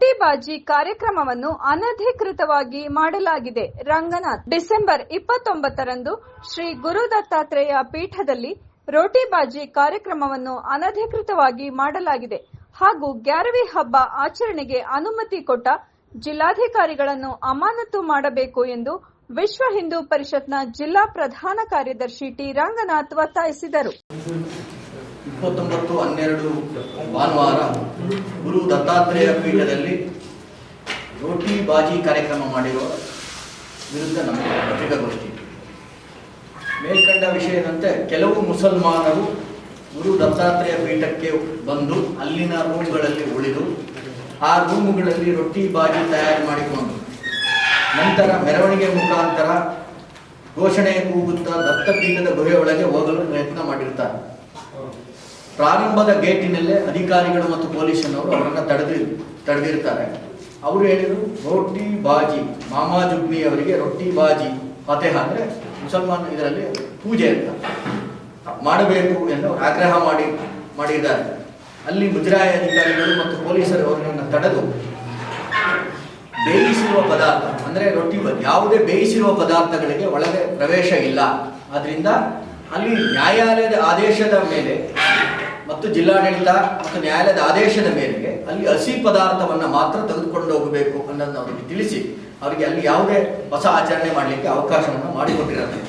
ರೋಟಿ ಬಾಜಿ ಕಾರ್ಯಕ್ರಮವನ್ನು ಅನಧಿಕೃತವಾಗಿ ಮಾಡಲಾಗಿದೆ. ರಂಗನಾಥ್, ಡಿಸೆಂಬರ್ ಇಪ್ಪತ್ತೊಂಬತ್ತರಂದು ಶ್ರೀ ಗುರು ದತ್ತಾತ್ರೇಯ ಪೀಠದಲ್ಲಿ ರೋಟಿ ಬಾಜಿ ಕಾರ್ಯಕ್ರಮವನ್ನು ಅನಧಿಕೃತವಾಗಿ ಮಾಡಲಾಗಿದೆ. ಹಾಗೂ ಗ್ಯಾರವಿ ಹಬ್ಬ ಆಚರಣೆಗೆ ಅನುಮತಿ ಕೊಟ್ಟ ಜಿಲ್ಲಾಧಿಕಾರಿಗಳನ್ನು ಅಮಾನತು ಮಾಡಬೇಕು ಎಂದು ವಿಶ್ವ ಹಿಂದೂ ಪರಿಷತ್ನ ಜಿಲ್ಲಾ ಪ್ರಧಾನ ಕಾರ್ಯದರ್ಶಿ ಟಿ. ರಂಗನಾಥ್ ಒತ್ತಾಯಿಸಿದರು. ಇಪ್ಪತ್ತೊಂಬತ್ತು, ಹನ್ನೆರಡು, ಭಾನುವಾರ ಗುರು ದತ್ತಾತ್ರೇಯ ಪೀಠದಲ್ಲಿ ರೋಟಿ ಬಾಜಿ ಕಾರ್ಯಕ್ರಮ ಮಾಡಿರುವ ವಿರುದ್ಧ ನಮ್ಮ ಪತ್ರಿಕಾಗೋಷ್ಠಿ. ಮೇಲ್ಕಂಡ ವಿಷಯದಂತೆ ಕೆಲವು ಮುಸಲ್ಮಾನರು ಗುರು ದತ್ತಾತ್ರೇಯ ಪೀಠಕ್ಕೆ ಬಂದು ಅಲ್ಲಿನ ರೂಮ್ಗಳಲ್ಲಿ ಉಳಿದು ಆ ರೂಮುಗಳಲ್ಲಿ ರೊಟ್ಟಿ ಬಾಜಿ ತಯಾರು ಮಾಡಿಕೊಂಡು ನಂತರ ಮೆರವಣಿಗೆ ಮುಖಾಂತರ ಘೋಷಣೆ ಕೂಗುತ್ತಾ ದತ್ತಪೀಠದ ಗುಹೆಯೊಳಗೆ ಹೋಗಲು ಪ್ರಯತ್ನ ಮಾಡಿರ್ತಾರೆ. ಪ್ರಾರಂಭದ ಗೇಟಿನಲ್ಲೇ ಅಧಿಕಾರಿಗಳು ಮತ್ತು ಪೊಲೀಸನವರು ಅವರನ್ನು ತಡೆದಿ, ತಡೆದಿರ್ತಾರೆ. ಅವರು ಹೇಳಿದರು, ರೊಟ್ಟಿ ಬಾಜಿ. ಮಾಮಾ ಜುಗ್ನಿ ಅವರಿಗೆ ರೊಟ್ಟಿ ಬಾಜಿ ಫತೆಹ ಅಂದರೆ ಮುಸಲ್ಮಾನ್ ಇದರಲ್ಲಿ ಪೂಜೆ ಅಂತ. ಮಾಡಬೇಕು ಎಂದು ಆಗ್ರಹ ಮಾಡಿ, ಮಾಡಿದ್ದಾರೆ. ಅಲ್ಲಿ ಮುಜರಾಯಿ ಅಧಿಕಾರಿಗಳು ಮತ್ತು ಪೊಲೀಸರು ಅವರನ್ನು ತಡೆದು ಬೇಯಿಸಿರುವ ಪದಾರ್ಥ, ಅಂದರೆ ರೊಟ್ಟಿ ಯಾವುದೇ ಬೇಯಿಸಿರುವ ಪದಾರ್ಥಗಳಿಗೆ ಒಳಗೆ ಪ್ರವೇಶ ಇಲ್ಲ. ಆದ್ದರಿಂದ ಅಲ್ಲಿ ನ್ಯಾಯಾಲಯದ ಆದೇಶದ ಮೇಲೆ ಮತ್ತು ಜಿಲ್ಲಾಡಳಿತ ಮತ್ತು ನ್ಯಾಯಾಲಯದ ಆದೇಶದ ಮೇರೆಗೆ ಅಲ್ಲಿ ಹಸಿ ಪದಾರ್ಥವನ್ನು ಮಾತ್ರ ತೆಗೆದುಕೊಂಡು ಹೋಗಬೇಕು ಅನ್ನೋದನ್ನು ಅವರಿಗೆ ತಿಳಿಸಿ ಅವರಿಗೆ ಅಲ್ಲಿ ಯಾವುದೇ ಹೊಸ ಆಚರಣೆ ಮಾಡಲಿಕ್ಕೆ ಅವಕಾಶವನ್ನು ಮಾಡಿಕೊಟ್ಟಿರುತ್ತೆ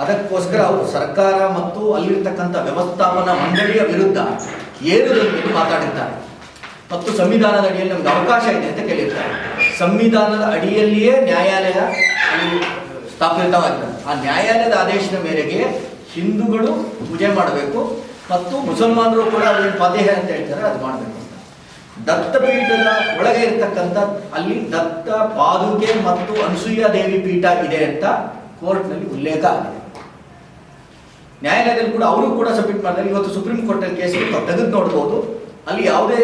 ಅದಕ್ಕೋಸ್ಕರ ಅವರು ಸರ್ಕಾರ ಮತ್ತು ಅಲ್ಲಿರ್ತಕ್ಕಂಥ ವ್ಯವಸ್ಥಾಪನಾ ಮಂಡಳಿಯ ವಿರುದ್ಧ ಏನು ಮಾತಾಡಿರ್ತಾರೆ ಮತ್ತು ಸಂವಿಧಾನದ ಅಡಿಯಲ್ಲಿ ನಮ್ಗೆ ಅವಕಾಶ ಇದೆ ಅಂತ ಕೇಳಿರ್ತಾರೆ. ಸಂವಿಧಾನದ ಅಡಿಯಲ್ಲಿಯೇ ನ್ಯಾಯಾಲಯ ಸ್ಥಾಪಿತವಾಗಿದೆ. ಆ ನ್ಯಾಯಾಲಯದ ಆದೇಶದ ಮೇರೆಗೆ ಹಿಂದೂಗಳು ಪೂಜೆ ಮಾಡಬೇಕು. ಮತ್ತು ಮುಸಲ್ಮಾನರು ಕೂಡ ಅಲ್ಲಿ ಪದೇಹ ಅಂತ ಹೇಳ್ತಾರೆ, ಅದು ಮಾಡಬೇಕು ಅಂತ. ದತ್ತಪೀಠದ ಒಳಗೆ ಇರ್ತಕ್ಕಂಥ, ಅಲ್ಲಿ ದತ್ತ ಪಾದುಕೆ ಮತ್ತು ಅನಸೂಯ ದೇವಿ ಪೀಠ ಇದೆ ಅಂತ ಕೋರ್ಟ್ನಲ್ಲಿ ಉಲ್ಲೇಖ ಆಗಿದೆ. ನ್ಯಾಯಾಲಯದಲ್ಲಿ ಕೂಡ ಅವರು ಕೂಡ ಸಬ್ಮಿಟ್ ಮಾಡಿದ್ದಾರೆ. ಇವತ್ತು ಸುಪ್ರೀಂ ಕೋರ್ಟಲ್ಲಿ ಕೇಸ್ ತೆಗೆದು ನೋಡ್ಬೋದು. ಅಲ್ಲಿ ಯಾವುದೇ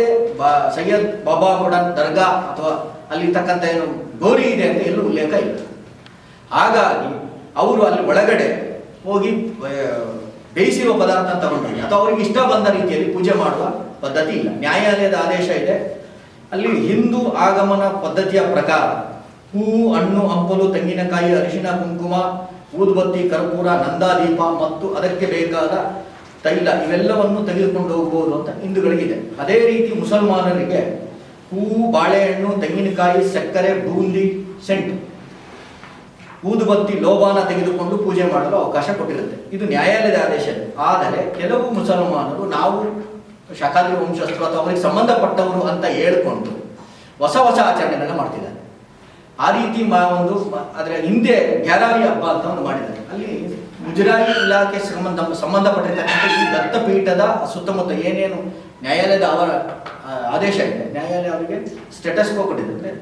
ಸೈಯದ್ ಬಾಬಾ ಕೂಡ ದರ್ಗಾ ಅಥವಾ ಅಲ್ಲಿ ಇರ್ತಕ್ಕಂಥ ಏನು ಗೋರಿ ಇದೆ ಅಂತ ಎಲ್ಲೂ ಉಲ್ಲೇಖ ಇಲ್ಲ. ಹಾಗಾಗಿ ಅವರು ಅಲ್ಲಿ ಒಳಗಡೆ ಹೋಗಿ ಬೇಯಿಸಿರುವ ಪದಾರ್ಥ ತಗೊಂಡೋಗಿ ಅಥವಾ ಅವರಿಗೆ ಇಷ್ಟ ಬಂದ ರೀತಿಯಲ್ಲಿ ಪೂಜೆ ಮಾಡುವ ಪದ್ಧತಿ ಇಲ್ಲ. ನ್ಯಾಯಾಲಯದ ಆದೇಶ ಇದೆ. ಅಲ್ಲಿ ಹಿಂದೂ ಆಗಮನ ಪದ್ಧತಿಯ ಪ್ರಕಾರ ಹೂ, ಹಣ್ಣು, ಹಂಪಲು, ತೆಂಗಿನಕಾಯಿ, ಅರಿಶಿನ, ಕುಂಕುಮ, ಊದುಬತ್ತಿ, ಕರ್ಪೂರ, ನಂದಾದೀಪ ಮತ್ತು ಅದಕ್ಕೆ ಬೇಕಾದ ತೈಲ ಇವೆಲ್ಲವನ್ನು ತೆಗೆದುಕೊಂಡು ಹೋಗಬಹುದು ಅಂತ ಹಿಂದೂಗಳಿಗಿದೆ. ಅದೇ ರೀತಿ ಮುಸಲ್ಮಾನರಿಗೆ ಹೂವು ಬಾಳೆಹಣ್ಣು, ತೆಂಗಿನಕಾಯಿ, ಸಕ್ಕರೆ, ಬೂಂದಿ, ಸೆಂಟ್ ಊದುಬತ್ತಿ ಲೋಬಾನ ತೆಗೆದುಕೊಂಡು ಪೂಜೆ ಮಾಡಲು ಅವಕಾಶ ಕೊಟ್ಟಿರುತ್ತೆ. ಇದು ನ್ಯಾಯಾಲಯದ ಆದೇಶ. ಆದರೆ ಕೆಲವು ಮುಸಲ್ಮಾನರು ನಾವು ಶಕಾಲಿ ವಂಶಸ್ಥರು ಅಥವಾ ಅವರಿಗೆ ಸಂಬಂಧಪಟ್ಟವರು ಅಂತ ಹೇಳ್ಕೊಂಡು ಹೊಸ ಹೊಸ ಆಚರಣೆಗಳನ್ನ ಮಾಡ್ತಿದ್ದಾರೆ. ಆ ರೀತಿ ಮಾ ಒಂದು ಅದರ ಹಿಂದೆ ಗ್ಯಾರಾವಿ ಹಬ್ಬ ಅಂತ ಒಂದು ಮಾಡಿದ್ದಾರೆ. ಅಲ್ಲಿ ಮುಜರಾಯಿ ಇಲಾಖೆ ಸಂಬಂಧ ಸಂಬಂಧಪಟ್ಟಿರ್ತಕ್ಕಂಥ ಈ ದತ್ತಪೀಠದ ಸುತ್ತಮುತ್ತ ಏನೇನು ನ್ಯಾಯಾಲಯದ ಅವರ ಆದೇಶ ಇದೆ. ನ್ಯಾಯಾಲಯ ಅವರಿಗೆ ಸ್ಟೇಟಸ್ ಕೊಟ್ಟಿದೆ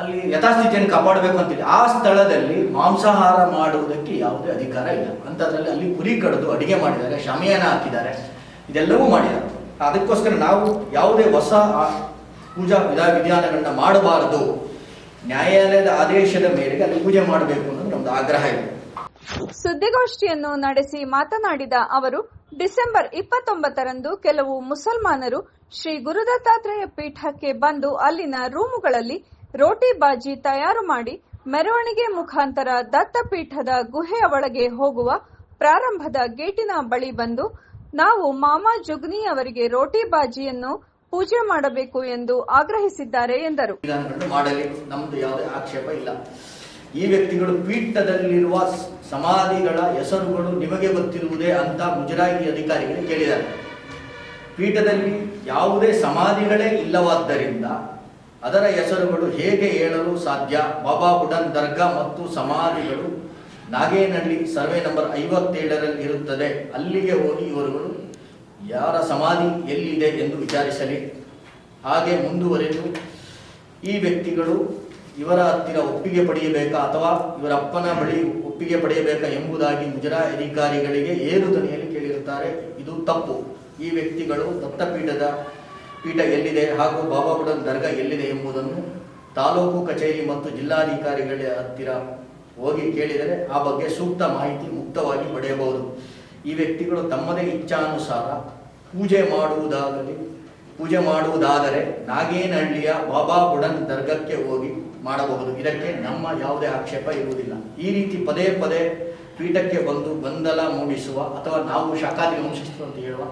ಅಲ್ಲಿ ಯಥಾಸ್ಥಿತಿಯನ್ನು ಕಾಪಾಡಬೇಕು ಅಂತಿದೆ ಆ ಸ್ಥಳದಲ್ಲಿ ಮಾಂಸಾಹಾರ ಮಾಡುವುದಕ್ಕೆ ಯಾವುದೇ ಅಧಿಕಾರ ಇಲ್ಲ. ಅಂಥದ್ರಲ್ಲಿ ಅಲ್ಲಿ ಕುರಿ ಕಡಿದು ಅಡಿಗೆ ಮಾಡಿದ್ದಾರೆ, ಶಮಯನ ಹಾಕಿದ್ದಾರೆ. ಇದೆಲ್ಲವೂ ಮಾಡಿದ್ದಾರೆ. ಅದಕ್ಕೋಸ್ಕರ ನಾವು ಯಾವುದೇ ಹೊಸ ಪೂಜಾ ವಿಧ ವಿಧಾನಗಳನ್ನ ಮಾಡಬಾರದು. ನ್ಯಾಯಾಲಯದ ಆದೇಶದ ಮೇರೆಗೆ ಅಲ್ಲಿ ಪೂಜೆ ಮಾಡಬೇಕು ಅನ್ನೋದು ನಮ್ದು ಆಗ್ರಹ ಇದೆ. ಸುದ್ದಿಗೋಷ್ಠಿಯನ್ನು ನಡೆಸಿ ಮಾತನಾಡಿದ ಅವರು, ಡಿಸೆಂಬರ್ ಇಪ್ಪತ್ತೊಂಬತ್ತರಂದು ಕೆಲವು ಮುಸಲ್ಮಾನರು ಶ್ರೀ ಗುರುದತ್ತಾತ್ರೇಯ ಪೀಠಕ್ಕೆ ಬಂದು ಅಲ್ಲಿನ ರೂಮುಗಳಲ್ಲಿ ರೋಟಿ ಬಾಜಿ ತಯಾರು ಮಾಡಿ ಮೆರವಣಿಗೆ ಮುಖಾಂತರ ದತ್ತಪೀಠದ ಗುಹೆಯ ಒಳಗೆ ಹೋಗುವ ಪ್ರಾರಂಭದ ಗೇಟಿನ ಬಳಿ ಬಂದು ನಾವು ಮಾಮಾ ಜುಗ್ನಿ ಅವರಿಗೆ ರೋಟಿ ಬಾಜಿಯನ್ನು ಪೂಜೆ ಮಾಡಬೇಕು ಎಂದು ಆಗ್ರಹಿಸಿದ್ದಾರೆ ಎಂದರು. ಯಾವುದೇ ಆಕ್ಷೇಪ ಇಲ್ಲ. ಈ ವ್ಯಕ್ತಿಗಳು ಪೀಠದಲ್ಲಿರುವ ಸಮಾಧಿಗಳ ಹೆಸರುಗಳು ನಿಮಗೆ ಗೊತ್ತಿರುವುದೇ ಅಂತ ಮುಜರಾಯಿ ಅಧಿಕಾರಿಗಳು ಕೇಳಿದ್ದಾರೆ. ಪೀಠದಲ್ಲಿ ಯಾವುದೇ ಸಮಾಧಿಗಳೇ ಇಲ್ಲವಾದ್ದರಿಂದ ಅದರ ಹೆಸರುಗಳು ಹೇಗೆ ಹೇಳಲು ಸಾಧ್ಯ? ಬಾಬಾ ಬುಡನ್ ದರ್ಗಾ ಮತ್ತು ಸಮಾಧಿಗಳು ನಾಗೇನಹಳ್ಳಿ ಸರ್ವೆ ನಂಬರ್ ಐವತ್ತೇಳರಲ್ಲಿ ಇರುತ್ತದೆ. ಅಲ್ಲಿಗೆ ಹೋಗಿ ಇವರುಗಳು ಯಾರ ಸಮಾಧಿ ಎಲ್ಲಿದೆ ಎಂದು ವಿಚಾರಿಸಲಿ. ಹಾಗೆ ಮುಂದುವರೆದು ಈ ವ್ಯಕ್ತಿಗಳು ಇವರ ಹತ್ತಿರ ಒಪ್ಪಿಗೆ ಪಡೆಯಬೇಕಾ ಅಥವಾ ಇವರ ಅಪ್ಪನ ಬಳಿ ಒಪ್ಪಿಗೆ ಪಡೆಯಬೇಕಾ ಎಂಬುದಾಗಿ ಮುಜರಾ ಅಧಿಕಾರಿಗಳಿಗೆ ಏರು ಧ್ವನಿಯಲ್ಲಿ ಕೇಳಿರುತ್ತಾರೆ? ಇದು ತಪ್ಪು. ಈ ವ್ಯಕ್ತಿಗಳು ದತ್ತಪೀಠದ ಪೀಠ ಎಲ್ಲಿದೆ ಹಾಗೂ ಬಾಬಾ ಬುಡನ್ ದರ್ಗಾ ಎಲ್ಲಿದೆ ಎಂಬುದನ್ನು ತಾಲೂಕು ಕಚೇರಿ ಮತ್ತು ಜಿಲ್ಲಾಧಿಕಾರಿಗಳ ಹತ್ತಿರ ಹೋಗಿ ಕೇಳಿದರೆ ಆ ಬಗ್ಗೆ ಸೂಕ್ತ ಮಾಹಿತಿ ಮುಕ್ತವಾಗಿ ಪಡೆಯಬಹುದು. ಈ ವ್ಯಕ್ತಿಗಳು ತಮ್ಮದೇ ಇಚ್ಛಾನುಸಾರ ಪೂಜೆ ಮಾಡುವುದಾಗಲಿ, ಪೂಜೆ ಮಾಡುವುದಾದರೆ ನಾಗೇನಹಳ್ಳಿಯ ಬಾಬಾ ಬುಡನ್ ದರ್ಗಕ್ಕೆ ಹೋಗಿ ಮಾಡಬಹುದು. ಇದಕ್ಕೆ ನಮ್ಮ ಯಾವುದೇ ಆಕ್ಷೇಪ ಇರುವುದಿಲ್ಲ. ಈ ರೀತಿ ಪದೇ ಪದೇ ಪೀಠಕ್ಕೆ ಬಂದು ಗೊಂದಲ ಮೂಡಿಸುವ ಅಥವಾ ನಾವು ಶಾಖಾದಿ ವಂಶಸ್ಥರು ಅಂತ ಹೇಳುವ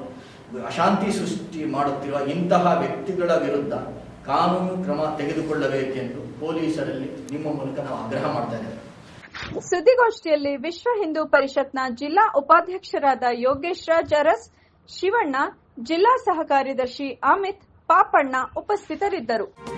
ಅಶಾಂತಿ ಸೃಷ್ಟಿ ಮಾಡುತ್ತಿರುವ ಇಂತಹ ವ್ಯಕ್ತಿಗಳ ವಿರುದ್ಧ ಕಾನೂನು ಕ್ರಮ ತೆಗೆದುಕೊಳ್ಳಬೇಕೆಂದು ಪೊಲೀಸರಲ್ಲಿ ನಿಮ್ಮ ಮೂಲಕ ನಾವು ಆಗ್ರಹ ಮಾಡ್ತಾ ಇದ್ದೇವೆ. ಸುದ್ದಿಗೋಷ್ಠಿಯಲ್ಲಿ ವಿಶ್ವ ಹಿಂದೂ ಪರಿಷತ್ನ ಜಿಲ್ಲಾ ಉಪಾಧ್ಯಕ್ಷರಾದ ಯೋಗೇಶ್ ರಾಜ್ ಅರಸ್, ಶಿವಣ್ಣ, ಜಿಲ್ಲಾ ಸಹ ಕಾರ್ಯದರ್ಶಿ ಅಮಿತ್ ಪಾಪಣ್ಣ ಉಪಸ್ಥಿತರಿದ್ದರು.